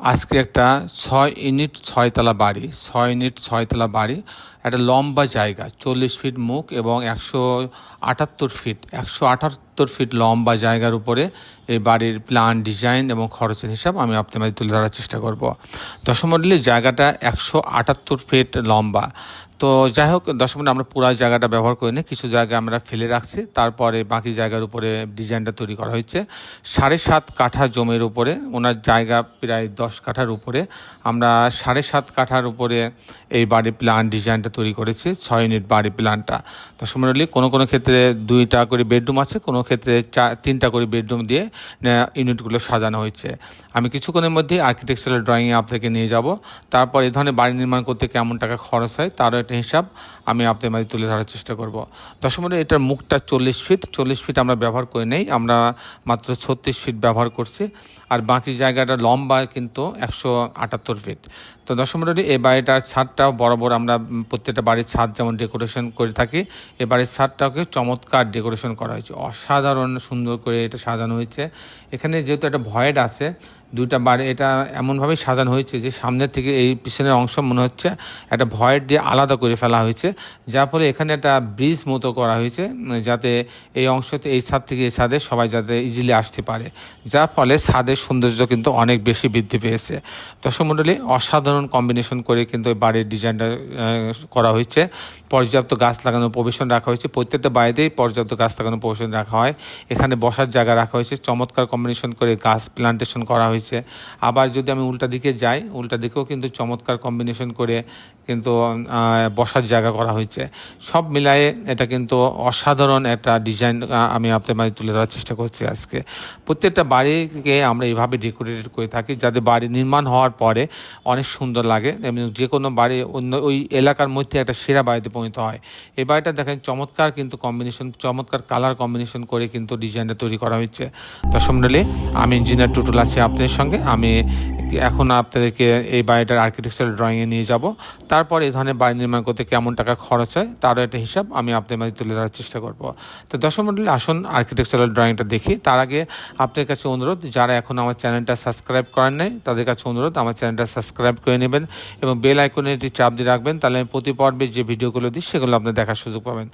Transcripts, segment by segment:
আজকে একটা ছয় ইউনিট, ছয়তলা বাড়ি, ছয় ইউনিট, ছয়তলা বাড়ি, একটা লম্বা জায়গা, চল্লিশ ফিট মুখ এবং একশো আটাত্তর ফিট, একশো আটাত্তর ফিট লম্বা জায়গার উপরে এই বাড়ির প্ল্যান ডিজাইন এবং খরচের হিসাব আমি আপনার মাঝে তুলে ধরার চেষ্টা করব। দশমরলি জায়গাটা একশো আটাত্তর ফিট লম্বা। তো যাই হোক দশ আমরা পুরো জায়গাটা ব্যবহার করি না কিছু জায়গা আমরা ফেলে রাখছি, তারপরে বাকি জায়গার উপরে ডিজাইনটা তৈরি করা হয়েছে। সাড়ে সাত কাঠা জমির উপরে, ওনার জায়গা প্রায় দশ কাঠার উপরে। আমরা সাড়ে সাত কাঠার উপরে এই বাড়ির প্ল্যান ডিজাইনটা তৈরি করেছি, ছয় ইউনিট বাড়ি প্ল্যানটা দশ মিনিট কোনো কোনো ক্ষেত্রে দুইটা করে বেডরুম আছে, কোনো ক্ষেত্রে চার তিনটা করে বেডরুম দিয়ে ইউনিটগুলো সাজানো হয়েছে। আমি কিছুক্ষণের মধ্যে আর্কিটেকচারাল ড্রয়িংয়ে আপনাকে নিয়ে যাব। তারপর এই ধরনের বাড়ি নির্মাণ করতে কেমন টাকা খরচ হয়, তারও একটা হিসাব আমি আপনাদের মাঝে তুলে ধরার চেষ্টা করব। দশমনে এটার মুখটা চল্লিশ ফিট চল্লিশ ফিট আমরা ব্যবহার করে নেই। আমরা মাত্র ছত্রিশ ফিট ব্যবহার করছি। আর বাকি জায়গাটা লম্বা কিন্তু একশো আটাত্তর ফিট তো দশমনে এই বাড়িটার ছাদটাও বড় আমরা প্রত্যেকটা বাড়ির ছাদ যেমন ডেকোরেশন করে থাকি এ বাড়ির ছাদটাকে চমৎকার ডেকোরেশন করা হয়েছে। অসাধারণ সুন্দর করে এটা সাজানো হয়েছে। এখানে যেহেতু একটা ভয়েড আছে, দুইটা বাড়ি, এটা এমনভাবে সাজানো হয়েছে যে সামনের থেকে এই পিছনের অংশ মনে হচ্ছে একটা ভয়েড দিয়ে আলাদা করে ফেলা হয়েছে, যার ফলে এখানে একটা ব্রিজ মতো করা হয়েছে, যাতে এই অংশতে, এই ছাদ থেকে এই ছাদে সবাই যাতে ইজিলি আসতে পারে। যার ফলে ছাদের সৌন্দর্য কিন্তু অনেক বেশি বৃদ্ধি পেয়েছে। দর্শকমণ্ডলী অসাধারণ কম্বিনেশন করে কিন্তু এই বাড়ির ডিজাইনটা করা হয়েছে। পর্যাপ্ত গাছ লাগানোর প্রবেশন রাখা হয়েছে। প্রত্যেকটা বাড়িতেই পর্যাপ্ত গাছ লাগানোর প্রবেশন রাখা হয়। এখানে বসার জায়গা রাখা হয়েছে। চমৎকার কম্বিনেশন করে গাছ প্লান্টেশন করা হয়েছে। আবার যদি আমি উল্টা দিকে যাই, উল্টা দিকেও কিন্তু চমৎকার কম্বিনেশন করে কিন্তু বসার জায়গা করা হয়েছে। সব মিলায়ে এটা কিন্তু অসাধারণ একটা ডিজাইন আমি আপনার মাঝে তুলে ধরার চেষ্টা করছি আজকে। প্রত্যেকটা বাড়িকে আমরা এইভাবে ডেকোরেটেড করে থাকি যাতে বাড়ি নির্মাণ হওয়ার পরে অনেক সুন্দর লাগে। এবং যে কোনো বাড়ি অন্য ওই এলাকার মধ্যে একটা সেরা বাড়িতে পরিণত হয়। এই বাড়িটা দেখেন চমৎকার কিন্তু কম্বিনেশন চমৎকার কালার কম্বিনেশন করে কিন্তু ডিজাইনটা তৈরি করা হয়েছে। দশম আমি ইঞ্জিনিয়ার টুটুল আছি আপনাদের সঙ্গে। আমি এখন আপনাদেরকে এই বাড়িটার আর্কিটেকচারাল ড্রয়িংয়ে নিয়ে যাব। তারপর এই ধরনের বাড়ি নির্মাণ করতে কেমন টাকা খরচ হয় তারও একটা হিসাব আমি আপনাদের মাঝে তুলে ধরার চেষ্টা করব। তো মন্ডলী, আসুন আর্কিটেকচারাল ড্রয়িংটা দেখি। তার আগে আপনাদের কাছে অনুরোধ, যারা এখন আমার চ্যানেলটা সাবস্ক্রাইব করেন নাই তাদের কাছে অনুরোধ, আমার চ্যানেলটা সাবস্ক্রাইব করে নেবেন এবং বেল আইকনে এটি চাপ দিয়ে রাখবেন, তাহলে আমি প্রতি পর্বে যে ভিডিওগুলো দিই সেগুলো আপনি দেখার সুযোগ পাবেন।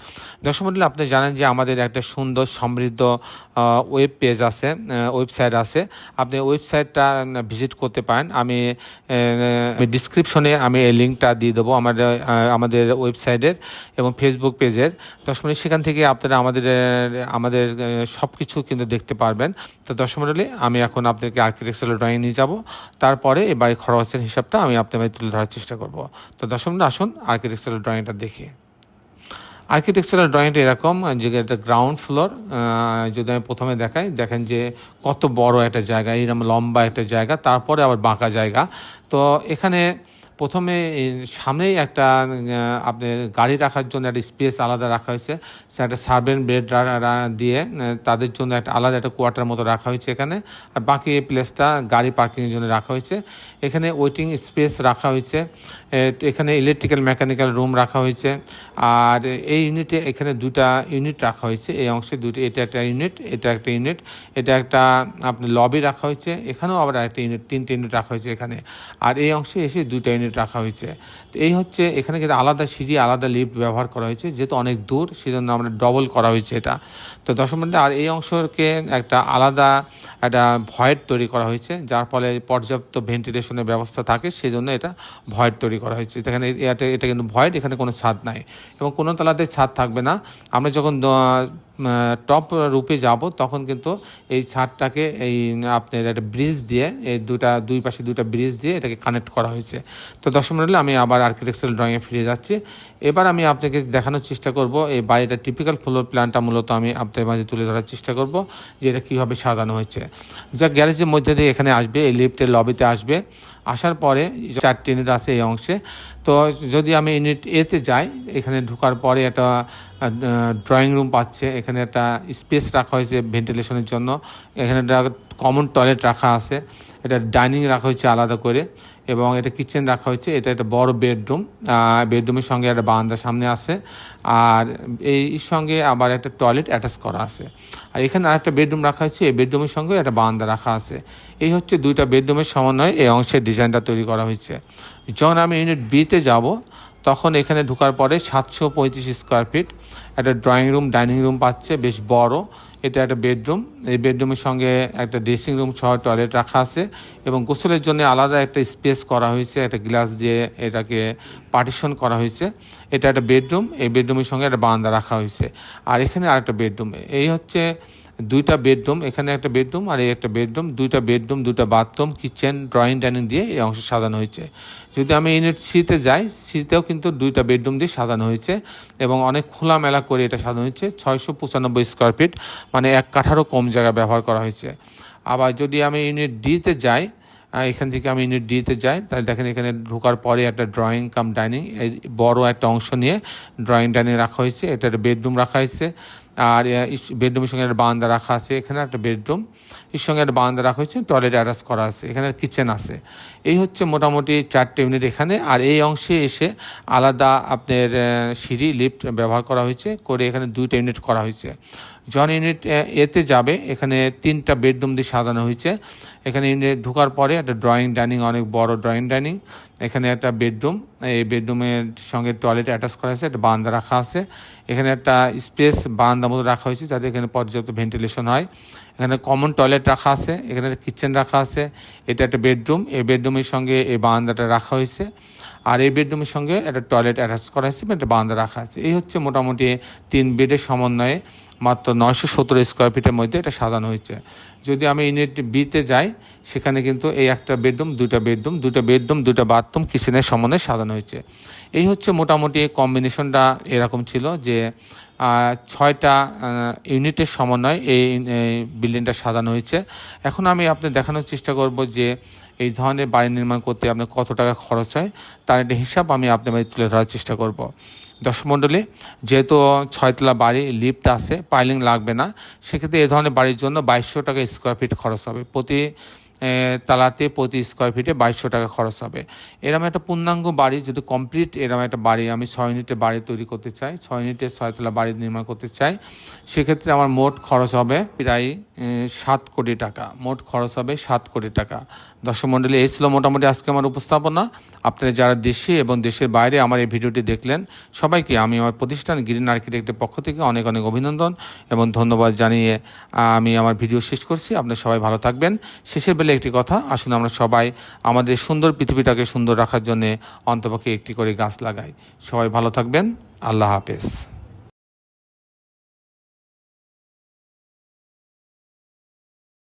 মন্ডলী, আপনি জানেন যে আমাদের একটা সুন্দর সমৃদ্ধ ওয়েব পেজ আছে ওয়েবসাইট আছে। আপনি ওয়েবসাইটটা ভিজিট করতে পারেন। আমি ডিসক্রিপশনে আমি এই লিঙ্কটা দিয়ে দেবো আমার আমাদের ওয়েবসাইটের এবং ফেসবুক পেজের দশ সেখান থেকে আপনারা আমাদের আমাদের সব কিছু কিন্তু দেখতে পারবেন। তো দশ আমি এখন আপনাকে আর্কিটেকচারাল ড্রয়িং নিয়ে যাব। তারপরে এবারে খরচের হিসাবটা আমি আপনাদের তুলে ধরার চেষ্টা করব। তো দশম আসুন আর্কিটেকচারাল ড্রয়িংটা দেখি। আর্কিটেকচারাল ড্রয়িংটা এরকম, যে একটা গ্রাউন্ড ফ্লোর যদি আমি প্রথমে দেখাই, দেখেন যে কত বড় একটা জায়গা এরকম লম্বা একটা জায়গা, তারপরে আবার বাঁকা জায়গা। তো এখানে প্রথমে সামনেই একটা আপনার গাড়ি রাখার জন্য একটা স্পেস আলাদা রাখা হয়েছে। একটা সার্ভেন্ট বেড দিয়ে তাদের জন্য একটা আলাদা একটা কোয়ার্টার মতো রাখা হয়েছে এখানে। আর বাকি এই প্লেসটা গাড়ি পার্কিংয়ের জন্য রাখা হয়েছে। এখানে ওয়েটিং স্পেস রাখা হয়েছে। এখানে ইলেকট্রিক্যাল মেকানিক্যাল রুম রাখা হয়েছে। আর এই ইউনিটে এখানে দুটা ইউনিট রাখা হয়েছে। এই অংশে দুটো, এটা একটা ইউনিট, এটা একটা ইউনিট, এটা একটা আপনার লবি রাখা হয়েছে। এখানেও আবার একটা ইউনিট, তিনটে ইউনিট রাখা হয়েছে এখানে। আর এই অংশে এসে দুটা ইউনিট ইউনিট রাখা হয়েছে। তো এই হচ্ছে এখানে কিন্তু আলাদা সিঁড়ি আলাদা লিফট ব্যবহার করা হয়েছে, যেহেতু অনেক দূর, সেজন্য আমরা ডবল করা হয়েছে এটা। তো দশম মিনিটে আর এই অংশকে একটা আলাদা একটা ভয়েড তৈরি করা হয়েছে, যার ফলে পর্যাপ্ত ভেন্টিলেশনের ব্যবস্থা থাকে সেই জন্য এটা ভয়েড তৈরি করা হয়েছে। এখানে এটা এটা কিন্তু ভয়েড এখানে কোনো ছাদ নাই। এবং কোনো তালাতে ছাদ থাকবে না। আমরা যখন টপ রূপে যাব, তখন কিন্তু এই ছাদটাকে এই আপনার একটা ব্রিজ দিয়ে, এই দুটা, দুই পাশে দুটা ব্রিজ দিয়ে এটাকে কানেক্ট করা হয়েছে। তো দশ মিনিটে আমি আবার আর্কিটেকচারাল ড্রয়িংয়ে ফিরে যাচ্ছি। এবার আমি আপনাকে দেখানোর চেষ্টা করব, এই বাড়িটার টিপিক্যাল ফ্লোর প্ল্যানটা মূলত আমি আপনাদের মাঝে তুলে ধরার চেষ্টা করব, যে এটা কীভাবে সাজানো হয়েছে। যা গ্যারেজের মধ্যে দিয়ে এখানে আসবে, এই লিফটের লবিতে আসবে। আসার পরে চারটি ইউনিট আছে এই অংশে। তো যদি আমি ইউনিট এতে যাই, এখানে ঢোকার পরে একটা ড্রয়িং রুম পাচ্ছে। এখানে একটা স্পেস রাখা হয়েছে ভেন্টিলেশনের জন্য। এখানে একটা কমন টয়লেট রাখা আছে। এটা ডাইনিং রাখা হয়েছে আলাদা করে। এবং এটা কিচেন রাখা হয়েছে। এটা একটা বড় বেডরুম বেডরুমের সঙ্গে একটা বারান্দা সামনে আছে। আর এই সঙ্গে আবার একটা টয়লেট অ্যাটাচ করা আছে। আর এখানে আরেকটা বেডরুম রাখা হয়েছে। এই বেডরুমের সঙ্গে একটা বারান্দা রাখা আছে। এই হচ্ছে দুইটা বেডরুমের সমন্বয়ে এই অংশের ডিজাইনটা তৈরি করা হয়েছে। যখন আমি ইউনিট বিতে যাব তখন এখানে ঢুকার পরে সাতশো পঁয়ত্রিশ স্কোয়ার ফিট একটা ড্রয়িং রুম ডাইনিং রুম পাচ্ছে, বেশ বড়। এটা একটা বেডরুম এই বেডরুমের সঙ্গে একটা ড্রেসিং রুম সহ টয়লেট রাখা আছে এবং গোসলের জন্য আলাদা একটা স্পেস করা হয়েছে, একটা গ্লাস দিয়ে এটাকে পার্টিশন করা হয়েছে। এটা একটা বেডরুম এই বেডরুমের সঙ্গে একটা বারান্দা রাখা হয়েছে। আর এখানে আরেকটা বেডরুম এই হচ্ছে দুইটা বেডরুম, এখানে একটা বেডরুম আর এই একটা বেডরুম, দুইটা বেডরুম, দুইটা বাথরুম, কিচেন, ড্রয়িং, ডাইনিং দিয়ে এই অংশ সাজানো হয়েছে। যদি আমি ইউনিট সিতে যাই, সিতেও কিন্তু দুইটা বেডরুম দিয়ে সাজানো হয়েছে এবং অনেক খোলামেলা করে এটা সাজানো হয়েছে, ছয়শো পঁচানব্বই স্কোয়ার ফিট মানে এক কাঠারও কম জায়গা ব্যবহার করা হয়েছে। আবার যদি আমি ইউনিট ডিতে যাই এখান থেকে আমি ইউনিট ডিতে যাই। তাহলে দেখেন এখানে ঢোকার পরে একটা ড্রয়িং কাম ডাইনিং এই বড় একটা অংশ নিয়ে ড্রয়িং ডাইনিং রাখা হয়েছে। এটা একটা বেডরুম রাখা হয়েছে। আর বেডরুমের সঙ্গে একটা বারান্দা রাখা আছে। এখানে একটা বেডরুম এর সঙ্গে একটা বারান্দা রাখা হয়েছে। টয়লেট অ্যাটাচ করা আছে। এখানে কিচেন আছে। এই হচ্ছে মোটামুটি চারটে ইউনিট এখানে। আর এই অংশে এসে আলাদা আপনার সিঁড়ি লিফট ব্যবহার করা হয়েছে। করে এখানে দুইটা ইউনিট করা হয়েছে। জন ইউনিট এতে যাবে। এখানে তিনটা বেডরুম দিয়ে সাজানো হয়েছে। এখানে ইউনিট ঢোকার পরে একটা ড্রয়িং ডাইনিং অনেক বড় ড্রয়িং ডাইনিং এখানে একটা বেডরুম। এই বেডরুমের সঙ্গে টয়লেট অ্যাটাচ করা আছে, একটা বারান্দা রাখা আছে। এখানে একটা স্পেস বারান্দার মতো রাখা হয়েছে যাতে এখানে পর্যাপ্ত ভেন্টিলেশন হয়। এখানে কমন টয়লেট রাখা আছে, এখানে একটা কিচেন রাখা আছে। এটা একটা বেডরুম। এই বেডরুমের সঙ্গে এই বারান্দাটা রাখা হয়েছে। আর এই বেডরুমের সঙ্গে একটা টয়লেট অ্যাটাচ করা হয়েছে একটা বারান্দা রাখা আছে। এই হচ্ছে মোটামুটি তিন বেডের সমন্বয়ে মাত্র নয়শো সত্তর স্কোয়ার ফিটের মধ্যে এটা সাজানো হয়েছে। যদি আমি ইউনিট বিতে যাই, সেখানে কিন্তু এই একটা বেডরুম দুটা বেডরুম দুটা বেডরুম দুটা বাথরুম কিচেনের সমন্বয়ে সাজানো হয়েছে। এই হচ্ছে মোটামুটি কম্বিনেশনটা এরকম ছিল যে ছয়টা ইউনিটের সমন্বয়ে এই বিল্ডিংটা সাজানো হয়েছে। এখন আমি আপনি দেখানোর চেষ্টা করব যে, এই ধরনের বাড়ি নির্মাণ করতে আপনার কত টাকা খরচ হয়, তার একটা হিসাব আমি আপনার তুলে ধরার চেষ্টা করব। দর্শক যেহেতু ছয়তলা বাড়ি লিফট আছে পাইলিং লাগবে না, সেক্ষেত্রে এ ধরনের বাড়ির জন্য বাইশশো টাকা স্কোয়ার ফিট খরচ হবে। প্রতি তালাতে প্রতি স্কোয়ার ফিটে বাইশশো টাকা খরচ হবে। এরকম একটা পূর্ণাঙ্গ বাড়ি, যদি কমপ্লিট এরকম একটা বাড়ি, আমি ছয় ইউনিটের বাড়ি তৈরি করতে চাই, ছয় ইউনিটের ছয়তলা বাড়ি নির্মাণ করতে চাই, সেক্ষেত্রে আমার মোট খরচ হবে প্রায় সাত কোটি টাকা। মোট খরচ হবে সাত কোটি টাকা। দর্শক মণ্ডলী এই ছিল মোটামুটি আজকে আমার উপস্থাপনা। আপনারা যারা দেশে এবং দেশের বাইরে আমার এই ভিডিওটি দেখলেন, সবাইকে আমি আমার প্রতিষ্ঠান গ্রিন আর্কিটেক্টের পক্ষ থেকে অনেক অনেক অভিনন্দন এবং ধন্যবাদ জানিয়ে আমি আমার ভিডিও শেষ করছি। আপনারা সবাই ভালো থাকবেন। শেষের বেলা একটি কথা আসুন আমরা সবাই আমাদের সুন্দর পৃথিবীটাকে সুন্দর রাখার জন্য অন্তপক্ষে একটি করে গাছ লাগাই। সবাই ভালো থাকবেন। আল্লাহ হাফেজ।